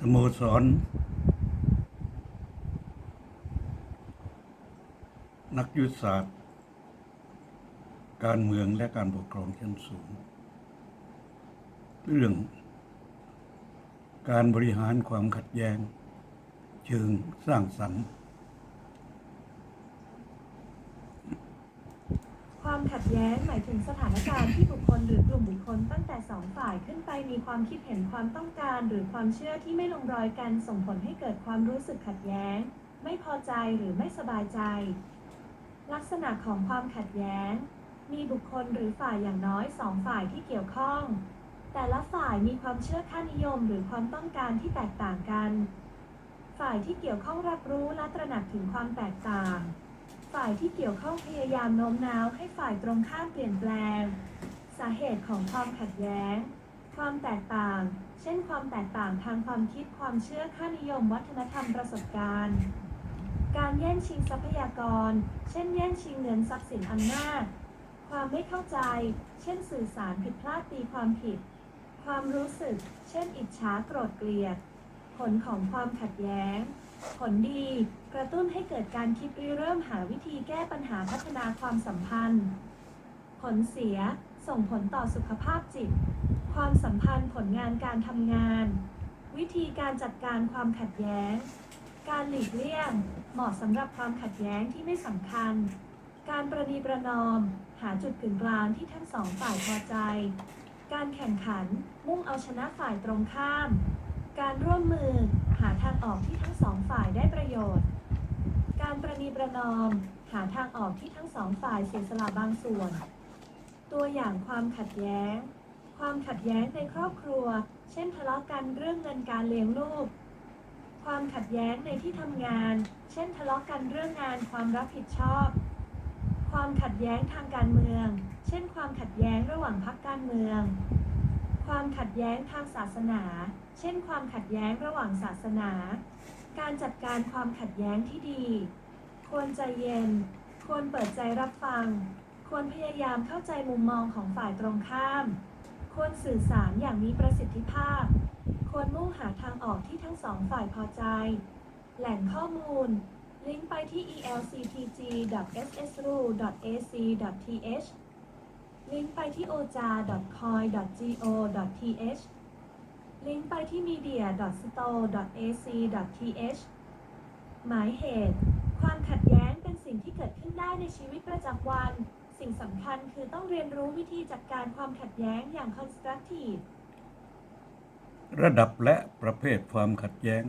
สโมสร นักยุทธศาสตร์ การเมืองและการปกครองชั้นสูง เรื่อง การบริหารความขัดแย้ง เชิงสร้างสรรค์ ความขัด แย้งหมายถึงสถานการณ์ที่บุคคลหรือกลุ่มบุคคลตั้งแต่สองฝ่ายขึ้นไปมีความคิดเห็นความต้องการ หรือความเชื่อที่ไม่ลงรอยกันส่งผลให้เกิดความรู้สึกขัดแย้ง ไม่พอใจหรือไม่สบายใจ ลักษณะของความขัดแย้ง มีบุคคลหรือฝ่ายอย่างน้อยสองฝ่ายที่เกี่ยวข้อง แต่ละฝ่ายมีความเชื่อค่านิยม หรือความต้องการที่แตกต่างกัน ฝ่ายที่เกี่ยวข้องรับรู้และตระหนักถึงความแตกต่าง ฝ่ายที่เกี่ยวข้องพยายามโน้มน้าวให้ฝ่ายตรงข้ามเปลี่ยนแปลง สาเหตุของความขัดแย้ง ความแตกต่าง เช่น ความแตกต่างทางความคิดความเชื่อค่านิยมวัฒนธรรมประสบการณ์ การแย่งชิงทรัพยากร เช่น แย่งชิงเงินทรัพย์สินอำนาจ ความไม่เข้าใจ เช่น สื่อสารผิดพลาดตีความผิด ความรู้สึก เช่น อิจฉาโกรธเกลียด ผลของความขัดแย้ง ผลดี กระตุ้นให้เกิดการคิดริเริ่มหาวิธีแก้ปัญหาพัฒนาความสัมพันธ์ ผลเสีย ส่งผลต่อสุขภาพจิต ความสัมพันธ์ผลงานการทำงาน วิธีการจัดการความขัดแย้ง การหลีกเลี่ยง เหมาะสำหรับความขัดแย้งที่ไม่สำคัญ การประนีประนอม หาจุดกึ่งกลางที่ทั้งสองฝ่ายพอใจ การแข่งขัน มุ่งเอาชนะฝ่ายตรงข้าม การร่วมมือหาทางออกที่ทั้งสองฝ่ายได้ประโยชน์ การประนีประนอม หาทางออกที่ทั้งสองฝ่ายเสียสละบางส่วน ตัวอย่างความขัดแย้ง ความขัดแย้งในครอบครัว เช่นทะเลาะกันเรื่องเงินการเลี้ยงลูก ความขัดแย้งในที่ทำงาน เช่นทะเลาะกันเรื่องงานความรับผิดชอบ ความขัดแย้งทางการเมือง เช่น ความขัดแย้งระหว่างพรรคการเมือง ความขัดแย้งทางศาสนา เช่น ความขัดแย้งระหว่างศาสนา การจัดการความขัดแย้งที่ดี ควรใจเย็น ควรเปิดใจรับฟัง ควรพยายามเข้าใจมุมมองของฝ่ายตรงข้าม ควรสื่อสารอย่างมีประสิทธิภาพ ควรมุ่งหาทางออกที่ทั้งสองฝ่ายพอใจ แหล่งข้อมูล ลิงก์ไปที่ elctg.ssru.ac.th ลิงก์ไปที่ oja.coin.go.th ลิงก์ไปที่ media.store.ac.th หมายเหตุ ความขัดแย้งเป็นสิ่งที่เกิดขึ้นได้ในชีวิตประจำวัน สิ่งสำคัญคือต้องเรียนรู้วิธีจัดการความขัดแย้งอย่าง constructive ระดับและประเภทความขัดแย้ง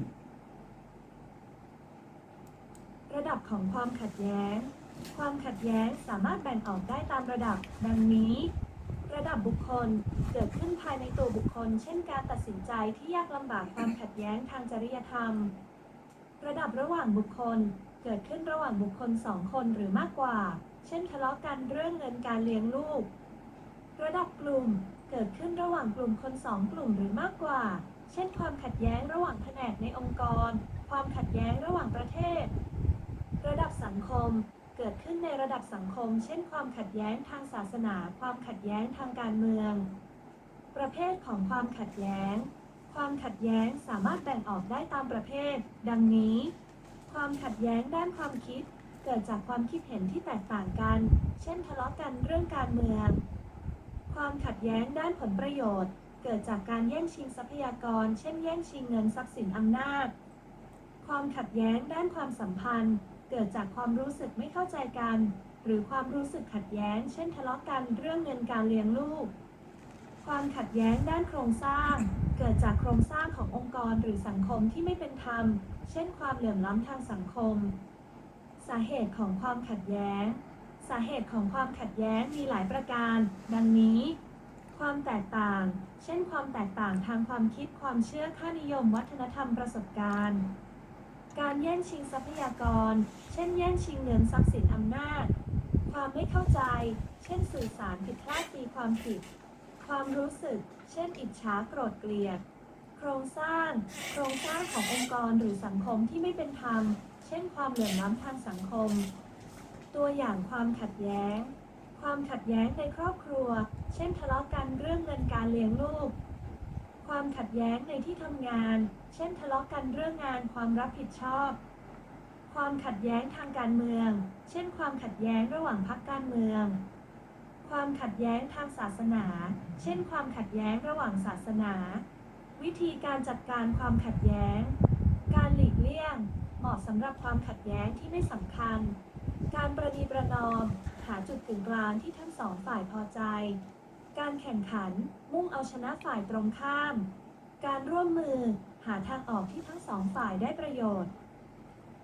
ระดับของความขัดแย้ง ความขัดแย้งสามารถแบ่งออกได้ตามระดับ ดังนี้ ระดับบุคคลเกิดขึ้นภายในตัวบุคคล เช่นการตัดสินใจที่ยากลำบากความขัดแย้งทางจริยธรรม ระดับระหว่างบุคคลเกิดขึ้นระหว่างบุคคลสองคนหรือมากกว่า เช่นทะเลาะกันเรื่องเงินการเลี้ยงลูก ระดับกลุ่มเกิดขึ้นระหว่างกลุ่มคนสองกลุ่มหรือมากกว่า เช่น ความขัดแย้งระหว่างแผนกในองค์กร ความขัดแย้งระหว่างประเทศ ระดับสังคม เกิดขึ้นในระดับสังคม เช่น ความขัดแย้งทางศาสนา ความขัดแย้งทางการเมือง ประเภทของความขัดแย้ง ความขัดแย้งสามารถแบ่งออกได้ตามประเภท ดังนี้ ความขัดแย้งด้านความคิด เกิดจากความคิดเห็นที่แตกต่างกัน เช่น ทะเลาะกันเรื่องการเมือง ความขัดแย้งด้านผลประโยชน์ เกิดจากการแย่งชิงทรัพยากร เช่น แย่งชิงเงินทรัพย์สินอำนาจ ความขัดแย้งด้านความสัมพันธ์ เกิดจากความรู้สึกไม่เข้าใจกัน หรือความรู้สึกขัดแย้ง เช่นทะเลาะกันเรื่องเงินการเลี้ยงลูก ความขัดแย้งด้านโครงสร้าง เกิดจากโครงสร้างขององค์กรหรือสังคมที่ไม่เป็นธรรม เช่น ความเหลื่อมล้ำทางสังคม สาเหตุของความขัดแย้ง สาเหตุของความขัดแย้งมีหลายประการ ดังนี้ ความแตกต่าง เช่น ความแตกต่างทางความคิด ความเชื่อ ค่านิยม วัฒนธรรม ประสบการณ์ การแย่งชิงทรัพยากร เช่นแย่งชิงเงินทรัพย์สินอำนาจ ความไม่เข้าใจ เช่นสื่อสารผิดพลาดตีความผิด ความรู้สึก เช่น อิจฉาโกรธเกลียด โครงสร้าง โครงสร้างขององค์กรหรือสังคมที่ไม่เป็นธรรม เช่น ความเหลื่อมล้ำทางสังคม ตัวอย่างความขัดแย้ง ความขัดแย้งในครอบครัว เช่นทะเลาะกันเรื่องเงินการเลี้ยงลูก ความขัดแย้งในที่ทำงาน เช่นทะเลาะกันเรื่องงานความรับผิดชอบ ความขัดแย้งทางการเมือง เช่น ความขัดแย้งระหว่างพรรคการเมือง ความขัดแย้งทางศาสนา เช่น ความขัดแย้งระหว่างศาสนา วิธีการจัดการความขัดแย้ง การหลีกเลี่ยง เหมาะสำหรับความขัดแย้งที่ไม่สำคัญ การประนีประนอม หาจุดกึ่งกลางที่ทั้งสองฝ่ายพอใจ การแข่งขัน มุ่งเอาชนะฝ่ายตรงข้าม การร่วมมือ หาทางออกที่ทั้งสองฝ่ายได้ประโยชน์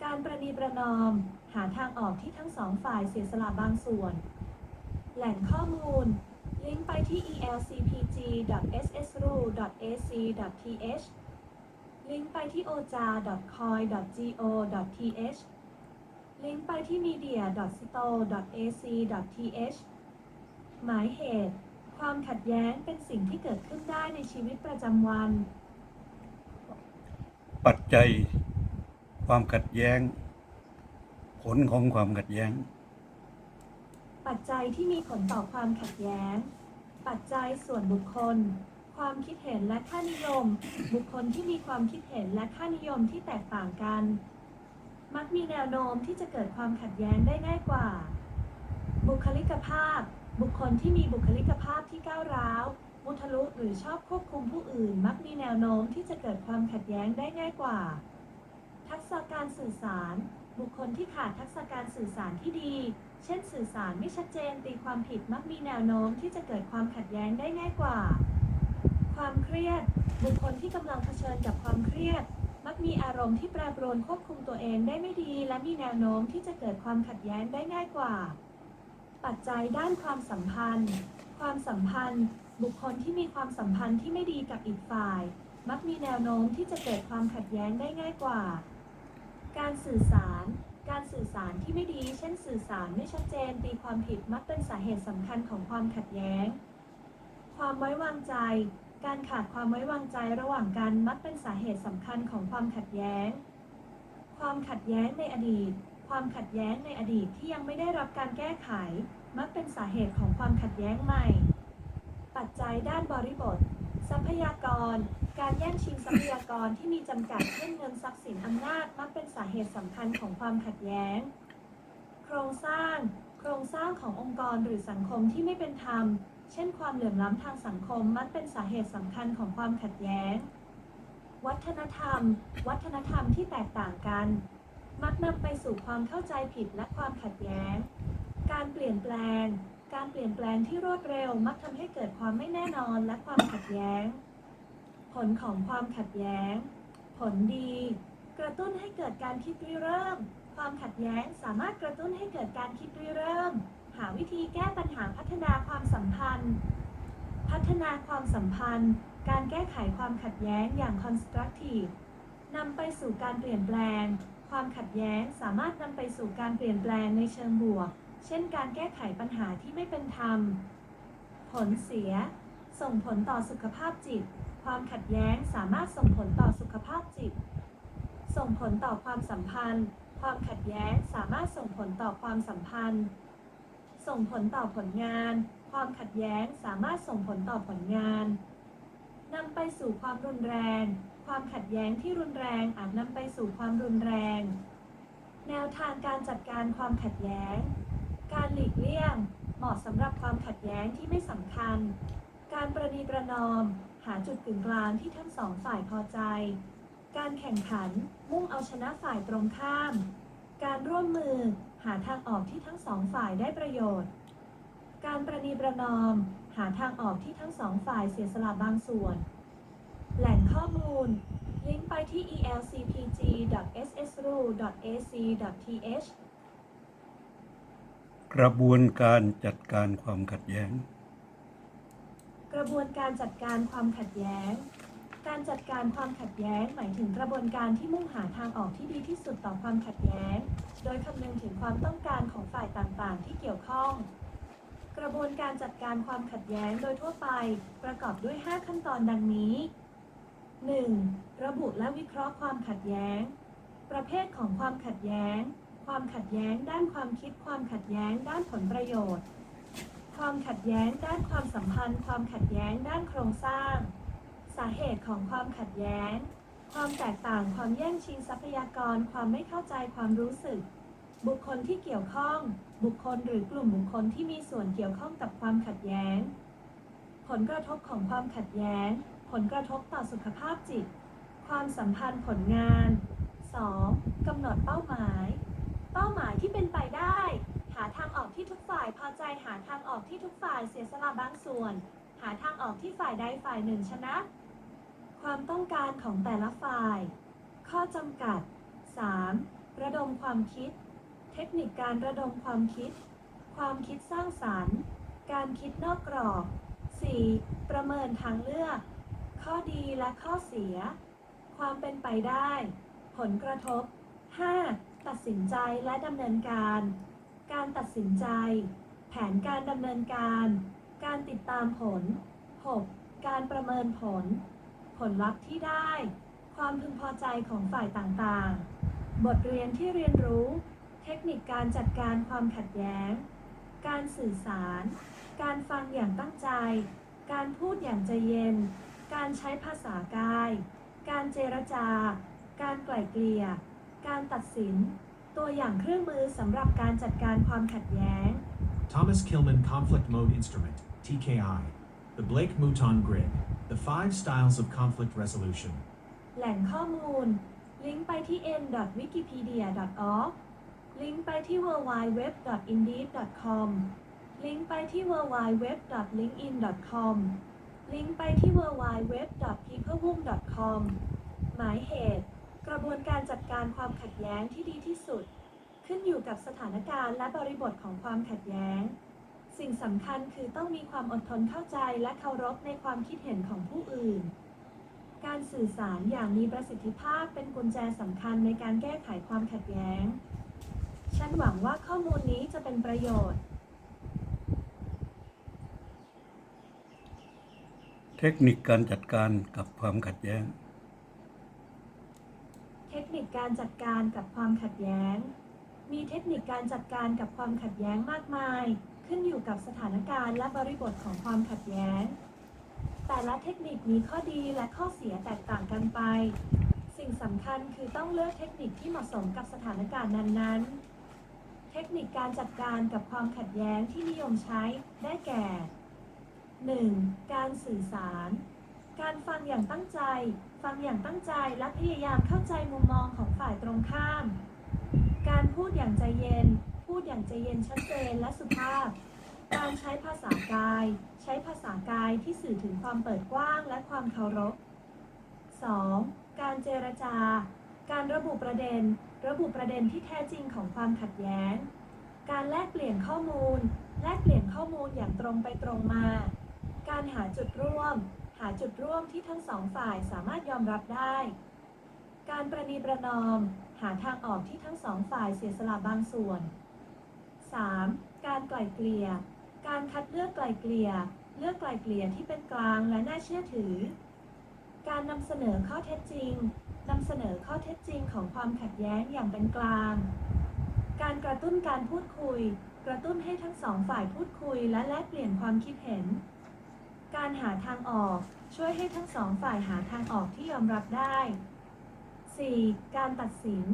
การประนีประนอม หาทางออกที่ทั้งสองฝ่ายเสียสละบางส่วน แหล่งข้อมูล ลิงก์ไปที่ elcpg.ssru.ac.th ลิงก์ไปที่ oja.coin.go.th ลิงก์ไปที่ media.sto.ac.th หมายเหตุ ความขัดแย้งเป็นสิ่งที่เกิดขึ้นได้ในชีวิตประจำวัน ปัจจัย ความขัดแย้ง ผลของความขัดแย้ง ปัจจัยที่มีผลต่อความขัดแย้ง ปัจจัยส่วนบุคคล ความคิดเห็นและค่านิยม บุคคลที่มีความคิดเห็นและค่านิยมที่แตกต่างกัน มักมีแนวโน้มที่จะเกิดความขัดแย้งได้ง่ายกว่า บุคลิกภาพ บุคคลที่มีบุคลิกภาพที่ก้าวร้าว มุทะลุหรือชอบควบคุมผู้อื่น มักมีแนวโน้มที่จะเกิดความขัดแย้งได้ง่ายกว่า ทักษะการสื่อสาร บุคคลที่ขาดทักษะการสื่อสารที่ดี เช่น สื่อสารไม่ชัดเจนตีความผิดมักมีแนวโน้มที่จะเกิดความขัดแย้งได้ง่ายกว่า ความเครียด บุคคลที่กำลังเผชิญกับความเครียด มักมีอารมณ์ที่แปรปรวนควบคุมตัวเองได้ไม่ดี และมีแนวโน้มที่จะเกิดความขัดแย้งได้ง่ายกว่า ปัจจัยด้านความสัมพันธ์ ความสัมพันธ์ บุคคลที่มีความสัมพันธ์ที่ไม่ดีกับอีกฝ่าย มักมีแนวโน้มที่จะเกิดความขัดแย้งได้ง่ายกว่า การสื่อสาร การสื่อสารที่ไม่ดี เช่น สื่อสารไม่ชัดเจนตีความผิดมักเป็นสาเหตุสำคัญของความขัดแย้ง ความไว้วางใจ การขาดความไว้วางใจระหว่างกันมักเป็นสาเหตุสำคัญของความขัดแย้ง ความขัดแย้งในอดีต ความขัดแย้งในอดีตที่ยังไม่ได้รับการแก้ไข มักเป็นสาเหตุของความขัดแย้งใหม่ ปัจจัยด้านบริบท ทรัพยากร การแย่งชิงทรัพยากรที่มีจำกัดเช่นเงินทรัพย์สินอำนาจมักเป็นสาเหตุสำคัญของความขัดแย้ง โครงสร้าง โครงสร้างขององค์กรหรือสังคมที่ไม่เป็นธรรม เช่น ความเหลื่อมล้ำทางสังคมมักเป็นสาเหตุสำคัญของความขัดแย้ง วัฒนธรรม วัฒนธรรมที่แตกต่างกัน มักนำไปสู่ความเข้าใจผิดและความขัดแย้ง การเปลี่ยนแปลง การเปลี่ยนแปลงที่รวดเร็วมักทำให้เกิดความไม่แน่นอนและความขัดแย้ง ผลของความขัดแย้ง ผลดี กระตุ้นให้เกิดการคิดริเริ่ม ความขัดแย้งสามารถกระตุ้นให้เกิดการคิดริเริ่ม หาวิธีแก้ปัญหาพัฒนาความสัมพันธ์ พัฒนาความสัมพันธ์ การแก้ไขความขัดแย้งอย่าง constructive นำไปสู่การเปลี่ยนแปลง ความขัดแย้งสามารถนำไปสู่การเปลี่ยนแปลงในเชิงบวก เช่นการแก้ไขปัญหาที่ไม่เป็นธรรม ผลเสีย ส่งผลต่อสุขภาพจิต ความขัดแย้งสามารถส่งผลต่อสุขภาพจิต ส่งผลต่อความสัมพันธ์ ความขัดแย้งสามารถส่งผลต่อความสัมพันธ์ ส่งผลต่อผลงาน ความขัดแย้งสามารถส่งผลต่อผลงานนำไปสู่ความรุนแรง ความขัดแย้งที่รุนแรงอาจนำไปสู่ความรุนแรง แนวทางการจัดการความขัดแย้ง การหลีกเลี่ยง เหมาะสำหรับความขัดแย้งที่ไม่สำคัญ การประนีประนอม หาจุดกึ่งกลางที่ทั้งสองฝ่ายพอใจ การแข่งขัน มุ่งเอาชนะฝ่ายตรงข้าม การร่วมมือ หาทางออกที่ทั้งสองฝ่ายได้ประโยชน์ การประนีประนอม หาทางออกที่ทั้งสองฝ่ายเสียสละบางส่วน แหล่งข้อมูล ลิงก์ไปที่ elcpg.ssru.ac.th กระบวนการจัดการความขัดแย้ง กระบวนการจัดการความขัดแย้ง การจัดการความขัดแย้ง หมายถึงกระบวนการที่มุ่งหาทางออกที่ดีที่สุดต่อความขัดแย้ง โดยคำนึงถึงความต้องการของฝ่ายต่างๆ ที่เกี่ยวข้อง กระบวนการจัดการความขัดแย้งโดยทั่วไป ประกอบด้วย 5 ขั้นตอนดังนี้ 1. ระบุและวิเคราะห์ความขัดแย้ง ประเภทของความขัดแย้ง ความขัดแย้งด้านความคิด ความขัดแย้งด้านผลประโยชน์ ความขัดแย้งด้านความสัมพันธ์ ความขัดแย้งด้านโครงสร้าง สาเหตุของความขัดแย้ง ความแตกต่าง ความแย่งชิงทรัพยากร ความไม่เข้าใจความรู้สึก บุคคลที่เกี่ยวข้อง บุคคลหรือกลุ่มบุคคลที่มีส่วนเกี่ยวข้องกับความขัดแย้ง ผลกระทบของความขัดแย้ง ผลกระทบต่อสุขภาพจิต ความสัมพันธ์ผลงาน 2. กำหนดเป้าหมาย เป้าหมายที่เป็นไปได้ หาทางออกที่ทุกฝ่ายพอใจหาทางออกที่ทุกฝ่ายเสียสละบางส่วน หาทางออกที่ฝ่ายใดฝ่ายหนึ่งชนะ ความต้องการของแต่ละฝ่าย ข้อจำกัด 3. ระดมความคิด เทคนิคการระดมความคิด ความคิดสร้างสรรค์ การคิดนอกกรอบ 4. ประเมินทางเลือก ข้อดีและข้อเสีย ความเป็นไปได้ ผลกระทบ 5. ตัดสินใจและดำเนินการ การตัดสินใจ แผนการดำเนินการ การติดตามผล 6. การประเมินผล ผลลัพธ์ที่ได้ ความพึงพอใจของฝ่ายต่างๆ บทเรียนที่เรียนรู้ เทคนิคการจัดการความขัดแย้ง การสื่อสาร การฟังอย่างตั้งใจ การพูดอย่างใจเย็น การใช้ภาษากาย การเจรจา การไกล่เกลี่ย การตัดสิน ตัวอย่างเครื่องมือสำหรับการจัดการความขัดแย้ง Thomas Kilman Conflict Mode Instrument, TKI. The Blake Mouton Grid. The five styles of conflict resolution. แหล่งข้อมูล ลิงก์ไปที่ n.wikipedia.org ลิงก์ไปที่ www.indeed.com ลิงก์ไปที่ www.linkedin.com ลิงก์ไปที่ www.peopleboom.com หมายเหตุ กระบวนการจัดการความขัดแย้งที่ดีที่สุด ขึ้นอยู่กับสถานการณ์และบริบทของความขัดแย้ง สิ่งสำคัญคือต้องมีความอดทนเข้าใจและเคารพในความคิดเห็นของผู้อื่น การสื่อสารอย่างมีประสิทธิภาพเป็นกุญแจสำคัญในการแก้ไขความขัดแย้ง ฉันหวังว่าข้อมูลนี้จะเป็นประโยชน์ เทคนิคการจัดการกับความขัดแย้ง นิคการจัดการกับความขัดแย้ง มีเทคนิคการจัดการกับความขัดแย้งมากมาย ขึ้นอยู่กับสถานการณ์และบริบทของความขัดแย้ง แต่ละเทคนิคมีข้อดีและข้อเสียแตกต่างกันไป สิ่งสำคัญคือต้องเลือกเทคนิคที่เหมาะสมกับสถานการณ์นั้นๆ เทคนิคการจัดการกับความขัดแย้งที่นิยมใช้ได้แก่ 1. การสื่อสาร การฟังอย่างตั้งใจ ฟังอย่างตั้งใจและพยายามเข้าใจมุมมองของฝ่ายตรงข้าม การพูดอย่างใจเย็น พูดอย่างใจเย็นชัดเจนและสุภาพ การใช้ภาษากาย ใช้ภาษากายที่สื่อถึงความเปิดกว้างและความเคารพ 2. การเจรจา การระบุประเด็น ระบุประเด็นที่แท้จริงของความขัดแย้ง การแลกเปลี่ยนข้อมูล แลกเปลี่ยนข้อมูลอย่างตรงไปตรงมา การหาจุดร่วมาจุดร่วมที่ทั้งสองฝ่ายสามารถยอมรับได้ การประนีประนอม หาทางออกที่ทั้งสองฝ่ายเสียสละบางส่วน 3. การไกล่เกลี่ย การคัดเลือกไกล่เกลี่ย เลือกไกล่เกลี่ยที่เป็นกลางและน่าเชื่อถือ การนำเสนอข้อเท็จจริงนำเสนอข้อเท็จจริงของความขัดแย้งอย่างเป็นกลาง การกระตุ้นการพูดคุย กระตุ้นให้ทั้งสองฝ่ายพูดคุยและแลกเปลี่ยนความคิดเห็น การหาทางออก ช่วยให้ทั้งสองฝ่ายหาทางออกที่ยอมรับได้ 4. การตัดสิน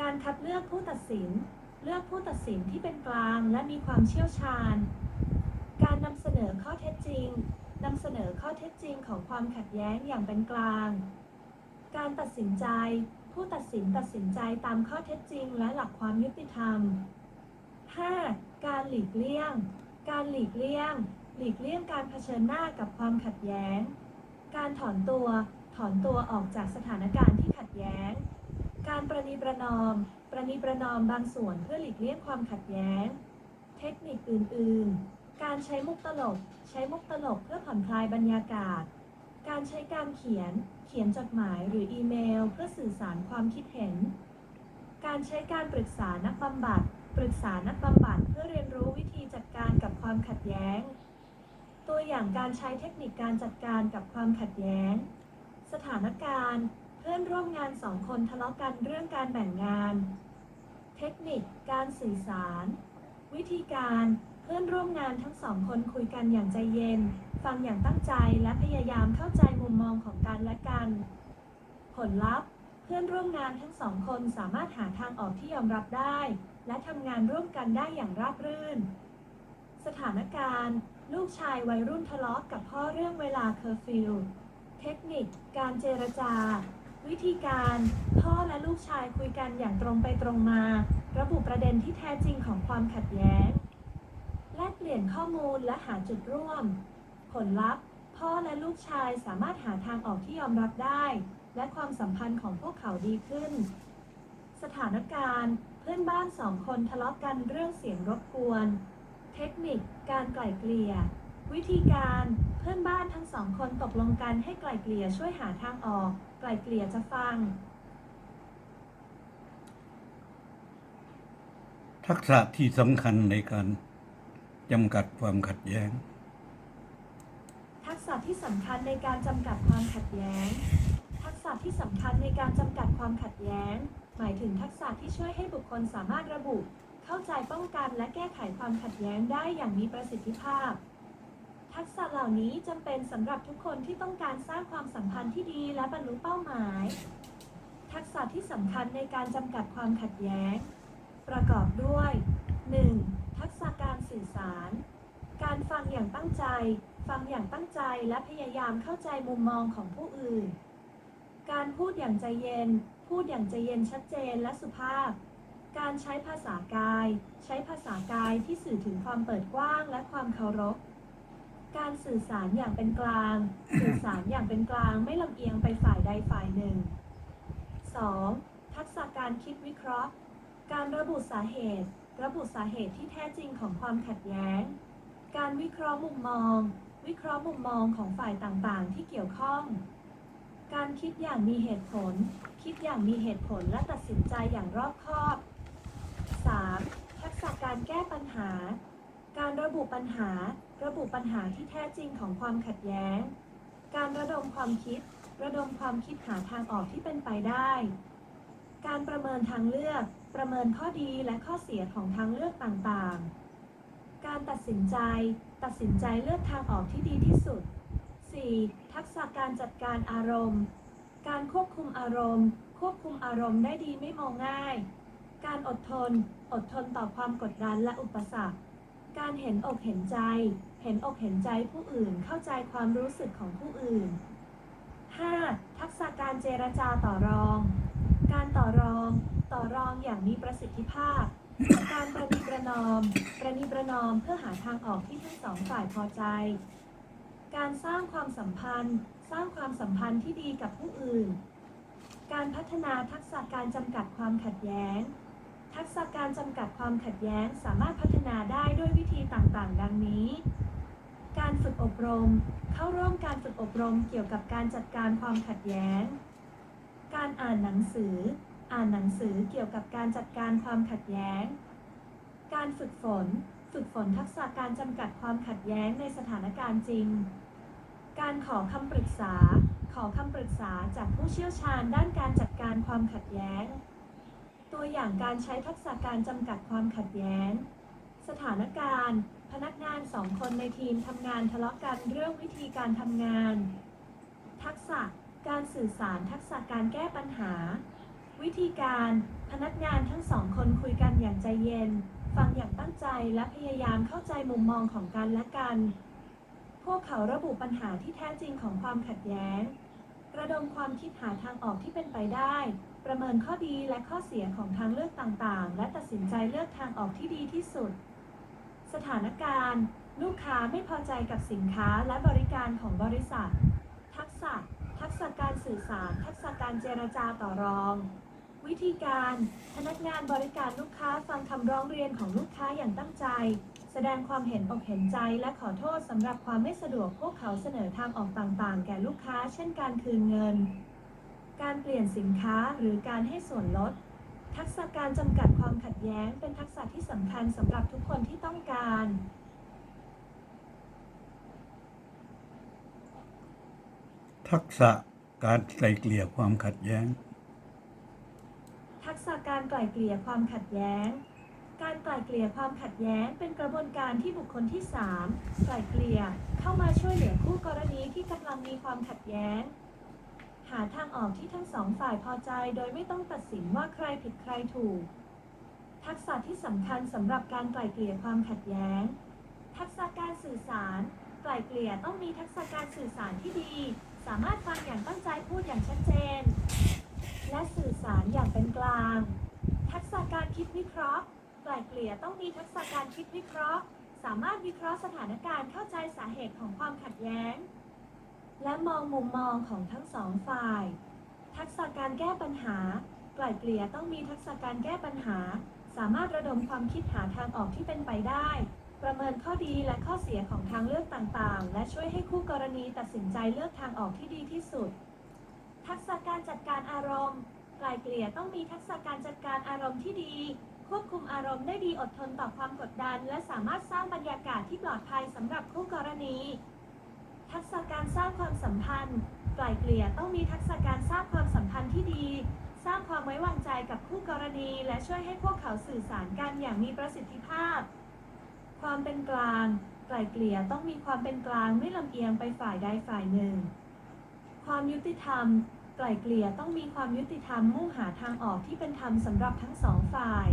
การคัดเลือกผู้ตัดสิน เลือกผู้ตัดสินที่เป็นกลางและมีความเชี่ยวชาญ การนำเสนอข้อเท็จจริงนำเสนอข้อเท็จจริงของความขัดแย้งอย่างเป็นกลาง การตัดสินใจ ผู้ตัดสินตัดสินใจตามข้อเท็จจริงและหลักความยุติธรรม 5. การหลีกเลี่ยง การหลีกเลี่ยง หลีกเลี่ยงการเผชิญหน้ากับความขัดแย้ง การถอนตัว ถอนตัวออกจากสถานการณ์ที่ขัดแย้ง การประนีประนอม ประนีประนอมบางส่วนเพื่อหลีกเลี่ยงความขัดแย้ง เทคนิคอื่น ๆ การใช้มุกตลก ใช้มุกตลกเพื่อผ่อนคลายบรรยากาศ การใช้การเขียน เขียนจดหมายหรืออีเมล เพื่อสื่อสารความคิดเห็น การใช้การปรึกษานักบำบัด ปรึกษานักบำบัดเพื่อเรียนรู้วิธีจัดการกับความขัดแย้ง ตัวอย่างการใช้เทคนิคการจัดการกับความขัดแย้ง สถานการณ์ เพื่อนร่วมงานสองคนทะเลาะกันเรื่องการแบ่งงาน เทคนิค การสื่อสาร วิธีการเพื่อนร่วมงานทั้งสองคนคุยกันอย่างใจเย็น ฟังอย่างตั้งใจและพยายามเข้าใจมุมมองของกันและกัน ผลลัพธ์ เพื่อนร่วมงานทั้งสองคนสามารถหาทางออกที่ยอมรับได้ และทำงานร่วมกันได้อย่างราบรื่น สถานการณ์ ลูกชายวัยรุ่นทะเลาะกับพ่อเรื่องเวลาเคอร์ฟิว เทคนิค การเจรจา วิธีการ พ่อและลูกชายคุยกันอย่างตรงไปตรงมา ระบุประเด็นที่แท้จริงของความขัดแย้ง แลกเปลี่ยนข้อมูลและหาจุดร่วม ผลลัพธ์ พ่อและลูกชายสามารถหาทางออกที่ยอมรับได้ และความสัมพันธ์ของพวกเขาดีขึ้น สถานการณ์ เพื่อนบ้านสองคนทะเลาะกันเรื่องเสียงรบกวน เทคนิคการไกล่เกลี่ย วิธีการเพื่อนบ้านทั้งสองคนตกลงกันให้ไกล่เกลี่ยช่วยหาทางออก ไกล่เกลี่ยจะฟัง ทักษะที่สำคัญในการจำกัดความขัดแย้ง ทักษะที่สำคัญในการจำกัดความขัดแย้ง ทักษะที่สำคัญในการจำกัดความขัดแย้ง หมายถึงทักษะที่ช่วยให้บุคคลสามารถระบุ เข้าใจป้องกันและแก้ไขความขัดแย้งได้อย่างมีประสิทธิภาพ ทักษะเหล่านี้จำเป็นสำหรับทุกคนที่ต้องการสร้างความสัมพันธ์ที่ดีและบรรลุเป้าหมาย ทักษะที่สำคัญในการจำกัดความขัดแย้ง ประกอบด้วย 1. ทักษะการสื่อสาร การฟังอย่างตั้งใจ ฟังอย่างตั้งใจและพยายามเข้าใจมุมมองของผู้อื่น การพูดอย่างใจเย็น พูดอย่างใจเย็นชัดเจนและสุภาพ การใช้ภาษากาย ใช้ภาษากายที่สื่อถึงความเปิดกว้างและความเคารพ การสื่อสารอย่างเป็นกลาง สื่อสารอย่างเป็นกลางไม่ลำเอียงไปฝ่ายใดฝ่ายหนึ่ง 2. ทักษะการคิดวิเคราะห์ การระบุสาเหตุ ระบุสาเหตุที่แท้จริงของความขัดแย้ง การวิเคราะห์มุมมอง วิเคราะห์มุมมองของฝ่ายต่างๆ ที่เกี่ยวข้อง การคิดอย่างมีเหตุผล คิดอย่างมีเหตุผลและตัดสินใจอย่างรอบคอบ 3. ทักษะการแก้ปัญหา การระบุปัญหา ระบุปัญหาที่แท้จริงของความขัดแย้ง การระดมความคิด ระดมความคิดหาทางออกที่เป็นไปได้ การประเมินทางเลือก ประเมินข้อดีและข้อเสียของทางเลือกต่างๆ การตัดสินใจ ตัดสินใจเลือกทางออกที่ดีที่สุด 4. ทักษะการจัดการอารมณ์ การควบคุมอารมณ์ ควบคุมอารมณ์ได้ดีไม่มองง่าย การอดทน อดทนต่อความกดดันและอุปสรรค การเห็นอกเห็นใจ เห็นอกเห็นใจผู้อื่น เข้าใจความรู้สึกของผู้อื่น 5. ทักษะการเจรจาต่อรอง การต่อรอง ต่อรองอย่างมีประสิทธิภาพ การประนีประนอม ประนีประนอมเพื่อหาทางออกที่ทั้งสองฝ่ายพอใจ การสร้างความสัมพันธ์ สร้างความสัมพันธ์ที่ดีกับผู้อื่น การพัฒนาทักษะการจำกัดความขัดแย้ง ทักษะการจำกัดความขัดแย้งสามารถพัฒนาได้ด้วยวิธีต่างๆ ดังนี้ การฝึกอบรม เข้าร่วมการฝึกอบรมเกี่ยวกับการจัดการความขัดแย้ง การอ่านหนังสือ อ่านหนังสือเกี่ยวกับการจัดการความขัดแย้ง การฝึกฝน ฝึกฝนทักษะการจำกัดความขัดแย้งในสถานการณ์จริง การขอคำปรึกษา ขอคำปรึกษาจากผู้เชี่ยวชาญด้านการจัดการความขัดแย้ง ตัวอย่างการใช้ทักษะการจำกัดความขัดแย้ง สถานการณ์ พนักงานสองคนในทีมทำงานทะเลาะกันเรื่องวิธีการทำงาน ทักษะการสื่อสารทักษะการแก้ปัญหา วิธีการพนักงานทั้งสองคนคุยกันอย่างใจเย็น ฟังอย่างตั้งใจและพยายามเข้าใจมุมมองของกันและกัน พวกเขาระบุปัญหาที่แท้จริงของความขัดแย้ง ระดมความคิดหาทางออกที่เป็นไปได้ ประเมินข้อดีและข้อเสียของทางเลือกต่างๆ และตัดสินใจเลือกทางออกที่ดีที่สุด สถานการณ์ ลูกค้าไม่พอใจกับสินค้าและบริการของบริษัท ทักษะ ทักษะการสื่อสาร ทักษะการเจรจาต่อรอง วิธีการ พนักงานบริการลูกค้าฟังคำร้องเรียนของลูกค้าอย่างตั้งใจ แสดงความเห็นอกเห็นใจและขอโทษสำหรับความไม่สะดวกพวกเขาเสนอทางออกต่างๆ แก่ลูกค้า เช่นการคืนเงิน การเปลี่ยนสินค้าหรือการให้ส่วนลด ทักษะการจำกัดความขัดแย้งเป็นทักษะที่สำคัญสำหรับทุกคนที่ต้องการทักษะการไกลเกลี่ยความขัดแย้ง ทักษะการไกล่เกลี่ยความขัดแย้ง การไกล่เกลี่ยความขัดแย้งเป็นกระบวนการที่บุคคลที่ 3 ไกล่เกลี่ยเข้ามาช่วยเหลือคู่กรณีที่กำลังมีความขัดแย้ง หาทางออกที่ทั้งสองฝ่ายพอใจโดยไม่ต้องตัดสินว่าใครผิดใครถูก ทักษะที่สำคัญสำหรับการไกล่เกลี่ยความขัดแย้ง ทักษะการสื่อสารไกล่เกลี่ยต้องมีทักษะการสื่อสารที่ดี สามารถฟังอย่างตั้งใจพูดอย่างชัดเจน และสื่อสารอย่างเป็นกลาง ทักษะการคิดวิเคราะห์ ไกล่เกลี่ยต้องมีทักษะการคิดวิเคราะห์ สามารถวิเคราะห์สถานการณ์เข้าใจสาเหตุของความขัดแย้ง และมองมุมมองของทั้งสองฝ่าย ทักษะการแก้ปัญหา ไกล่เกลี่ยต้องมีทักษะการแก้ปัญหา สามารถระดมความคิดหาทางออกที่เป็นไปได้ ประเมินข้อดีและข้อเสียของทางเลือกต่างๆ และช่วยให้คู่กรณีตัดสินใจเลือกทางออกที่ดีที่สุด ทักษะการจัดการอารมณ์ไกล่เกลี่ยต้องมีทักษะการจัดการอารมณ์ที่ดี ควบคุมอารมณ์ได้ดีอดทนต่อความกดดัน และสามารถสร้างบรรยากาศที่ปลอดภัยสำหรับคู่กรณี ทักษะการสร้างความสัมพันธ์ไกล่เกลี่ยต้องมีทักษะการสร้างความสัมพันธ์ที่ดี สร้างความไว้วางใจกับคู่กรณี และช่วยให้พวกเขาสื่อสารกันอย่างมีประสิทธิภาพ ความเป็นกลางไกล่เกลี่ยต้องมีความเป็นกลางไม่ลำเอียงไปฝ่ายใดฝ่ายหนึ่ง ความยุติธรรมไกล่เกลี่ยต้องมีความยุติธรรมมุ่งหาทางออกที่เป็นธรรมสำหรับทั้งสองฝ่าย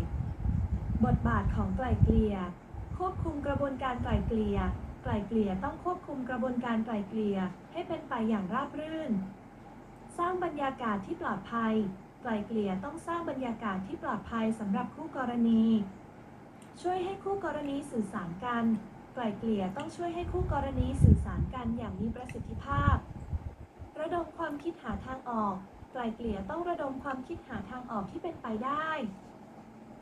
บทบาทของไกล่เกลี่ย ควบคุมกระบวนการไกล่เกลี่ย ไกล่เกลี่ยต้องควบคุมกระบวนการไกล่เกลี่ยให้เป็นไปอย่างราบรื่น สร้างบรรยากาศที่ปลอดภัย ไกล่เกลี่ยต้องสร้างบรรยากาศที่ปลอดภัยสำหรับคู่กรณี ช่วยให้คู่กรณีสื่อสารกัน ไกล่เกลี่ยต้องช่วยให้คู่กรณีสื่อสารกันอย่างมีประสิทธิภาพ ระดมความคิดหาทางออก ไกล่เกลี่ยต้องระดมความคิดหาทางออกที่เป็นไปได้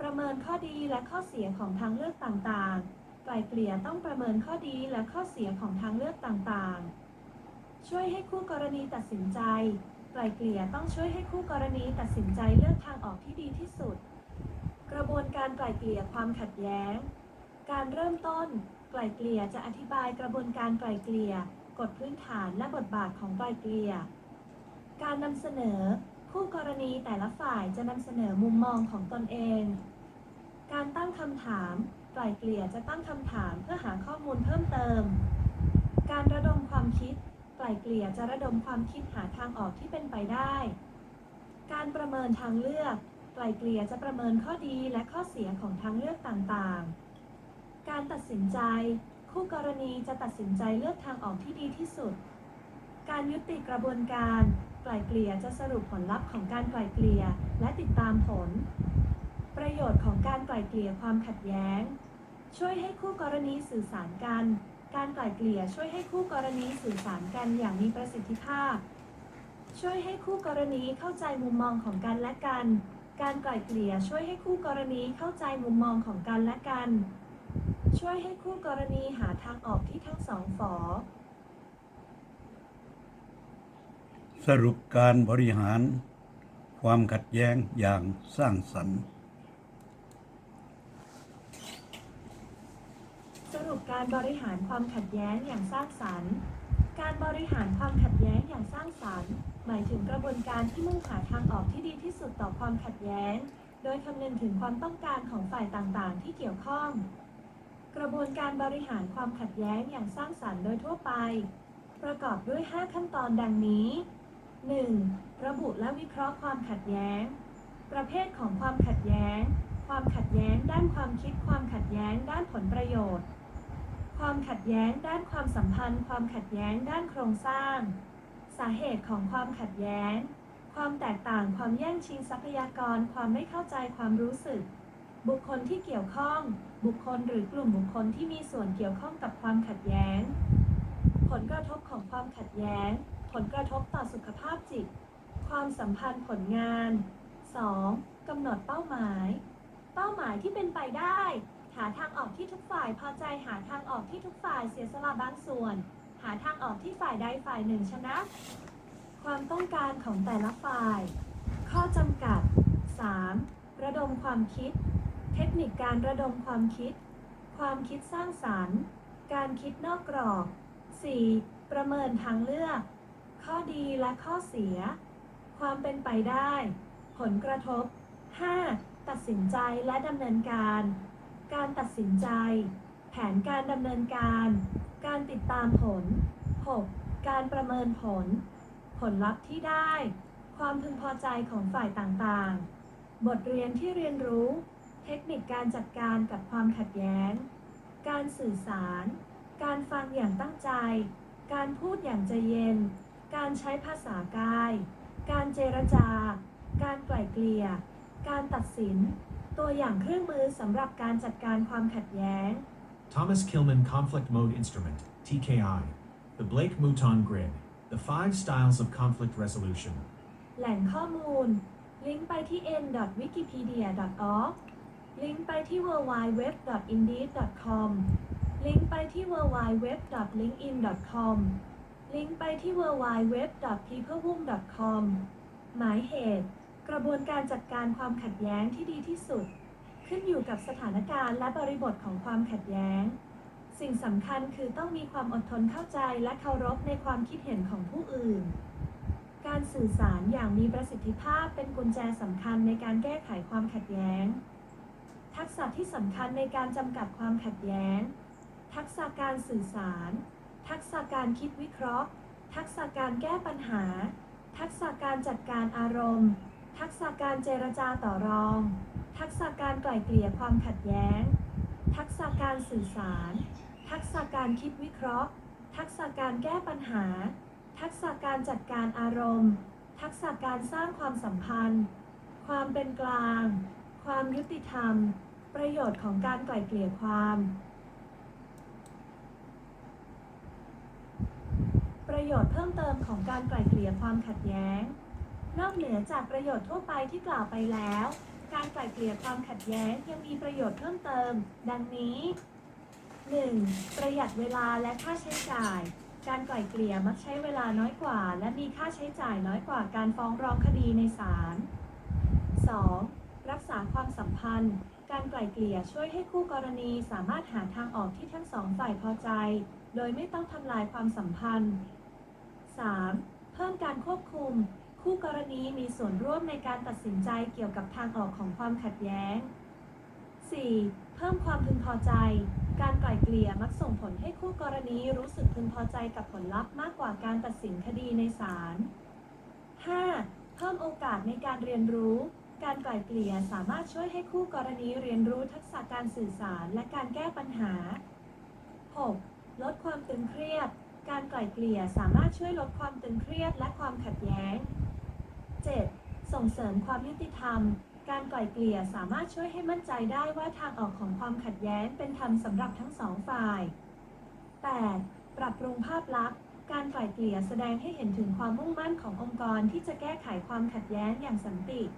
ประเมินข้อดีและข้อเสียของทางเลือกต่างๆ ไกล่เกลี่ยต้องประเมินข้อดีและข้อเสียของทางเลือกต่างๆ ช่วยให้คู่กรณีตัดสินใจ ไกล่เกลี่ยต้องช่วยให้คู่กรณีตัดสินใจเลือกทางออกที่ดีที่สุด กระบวนการไกล่เกลี่ยความขัดแย้ง การเริ่มต้น ไกล่เกลี่ยจะอธิบายกระบวนการไกล่เกลี่ย กฎพื้นฐานและบทบาทของไกล่เกลี่ย การนำเสนอ คู่กรณีแต่ละฝ่ายจะนำเสนอมุมมองของตนเอง การตั้งคำถามไกล่เกลี่ยจะตั้งคำถามเพื่อหาข้อมูลเพิ่มเติม การระดมความคิดไกล่เกลี่ยจะระดมความคิดหาทางออกที่เป็นไปได้ การประเมินทางเลือกไกล่เกลี่ยจะประเมินข้อดีและข้อเสียของทางเลือกต่างๆ การตัดสินใจ คู่กรณีจะตัดสินใจเลือกทางออกที่ดีที่สุด การยุติกระบวนการไกล่เกลี่ยจะสรุปผลลัพธ์ของการไกล่เกลี่ยและติดตามผล ประโยชน์ของการไกล่เกลี่ยความขัดแย้ง ช่วยให้คู่กรณีสื่อสารกัน การไกล่เกลี่ยช่วยให้คู่กรณีสื่อสารกันอย่างมีประสิทธิภาพ ช่วยให้คู่กรณีเข้าใจมุมมองของกันและกัน การไกล่เกลี่ยช่วยให้คู่กรณีเข้าใจมุมมองของกันและกัน ช่วยให้คู่กรณีหาทางออกที่ทั้งสองฝอสรุปการบริหารความขัดแย้งอย่างสร้างสรรค์ สรุปการบริหารความขัดแย้งอย่างสร้างสรรค์ การบริหารความขัดแย้งอย่างสร้างสรรค์ หมายถึงกระบวนการที่มุ่งหาทางออกที่ดีที่สุดต่อความขัดแย้ง โดยคำนึงถึงความต้องการของฝ่ายต่างๆ ที่เกี่ยวข้อง กระบวนการบริหารความขัดแย้งอย่างสร้างสรรค์โดยทั่วไป ประกอบด้วย 5 ขั้นตอนดังนี้ 1. ระบุและวิเคราะห์ความขัดแย้ง ประเภทของความขัดแย้ง ความขัดแย้งด้านความคิด ความขัดแย้งด้านผลประโยชน์ ความขัดแย้งด้านความสัมพันธ์ ความขัดแย้งด้านโครงสร้าง สาเหตุของความขัดแย้ง ความแตกต่างความแย่งชิงทรัพยากร ความไม่เข้าใจความรู้สึก บุคคลที่เกี่ยวข้อง บุคคลหรือกลุ่มบุคคลที่มีส่วนเกี่ยวข้องกับความขัดแย้ง ผลกระทบของความขัดแย้ง ผลกระทบต่อสุขภาพจิต ความสัมพันธ์ผลงาน 2. กำหนดเป้าหมาย เป้าหมายที่เป็นไปได้าทางออกที่ทุกฝ่ายพอใจหาทางออกที่ทุกฝ่ายเสียสละบางส่วน หาทางออกที่ฝ่ายใดฝ่ายหนึ่งชนะ ความต้องการของแต่ละฝ่าย ข้อจำกัด 3. ระดมความคิด เทคนิคการระดมความคิด ความคิดสร้างสรรค์ การคิดนอกกรอบ 4. ประเมินทางเลือก ข้อดีและข้อเสีย ความเป็นไปได้ ผลกระทบ 5. ตัดสินใจและดำเนินการ การตัดสินใจ แผนการดำเนินการ การติดตามผล 6. การประเมินผล ผลลัพธ์ที่ได้ ความพึงพอใจของฝ่ายต่างๆ บทเรียนที่เรียนรู้ เทคนิคการจัดการกับความขัดแย้ง การสื่อสาร การฟังอย่างตั้งใจ การพูดอย่างใจเย็น การใช้ภาษากาย การเจรจา การไกล่เกลี่ย การตัดสิน ตัวอย่างเครื่องมือสำหรับการจัดการความขัดแย้ง Thomas Kilman Conflict Mode Instrument, TKI. The Blake Mouton Grid. The five styles of conflict resolution. แหล่งข้อมูล ลิงก์ไปที่ n.wikipedia.org ลิงก์ไปที่ www.indeed.com ลิงก์ไปที่ www.linkedin.com ลิงก์ไปที่ www.peopleboom.com หมายเหตุ กระบวนการจัดการความขัดแย้งที่ดีที่สุด ขึ้นอยู่กับสถานการณ์และบริบทของความขัดแย้ง สิ่งสำคัญคือต้องมีความอดทนเข้าใจและเคารพในความคิดเห็นของผู้อื่น การสื่อสารอย่างมีประสิทธิภาพเป็นกุญแจสำคัญในการแก้ไขความขัดแย้ง ทักษะที่สำคัญในการจำกัดความขัดแย้ง ทักษะการสื่อสาร ทักษะการคิดวิเคราะห์ ทักษะการแก้ปัญหา ทักษะการจัดการอารมณ์ ทักษะการเจรจาต่อรอง ทักษะการไกล่เกลี่ยความขัดแย้ง ทักษะการสื่อสาร ทักษะการคิดวิเคราะห์ ทักษะการแก้ปัญหา ทักษะการจัดการอารมณ์ ทักษะการสร้างความสัมพันธ์ ความเป็นกลาง ความยุติธรรม ประโยชน์ของการไกล่เกลี่ยความประโยชน์เพิ่มเติมของการไกล่เกลี่ยความขัดแย้ง นอกเหนือจากประโยชน์ทั่วไปที่กล่าวไปแล้ว การไกล่เกลี่ยความขัดแย้งยังมีประโยชน์เพิ่มเติม ดังนี้ 1. ประหยัดเวลาและค่าใช้จ่าย การไกล่เกลี่ยมักใช้เวลาน้อยกว่า และมีค่าใช้จ่ายน้อยกว่าการฟ้องร้องคดีในศาล 2. รักษาความสัมพันธ์ การไกล่เกลี่ยช่วยให้คู่กรณีสามารถหาทางออกที่ทั้งสองฝ่ายพอใจ โดยไม่ต้องทำลายความสัมพันธ์ 3. เพิ่มการควบคุม คู่กรณีมีส่วนร่วมในการตัดสินใจเกี่ยวกับทางออกของความขัดแย้ง 4. เพิ่มความพึงพอใจ การไกล่เกลี่ยมักส่งผลให้คู่กรณีรู้สึกพึงพอใจกับผลลัพธ์มากกว่าการตัดสินคดีในศาล 5. เพิ่มโอกาสในการเรียนรู้ การไกล่เกลี่ยสามารถช่วยให้คู่กรณีเรียนรู้ทักษะการสื่อสารและการแก้ปัญหา 6. ลดความตึงเครียด การไกล่เกลี่ยสามารถช่วยลดความตึงเครียดและความขัดแย้ง 7. ส่งเสริมความยุติธรรม การไกล่เกลี่ยสามารถช่วยให้มั่นใจได้ว่าทางออกของความขัดแย้งเป็นธรรมสำหรับทั้งสองฝ่าย 8. ปรับปรุงภาพลักษณ์ การไกล่เกลี่ยแสดงให้เห็นถึงความมุ่งมั่นขององค์กรที่จะแก้ไขความขัดแย้งอย่างสันติ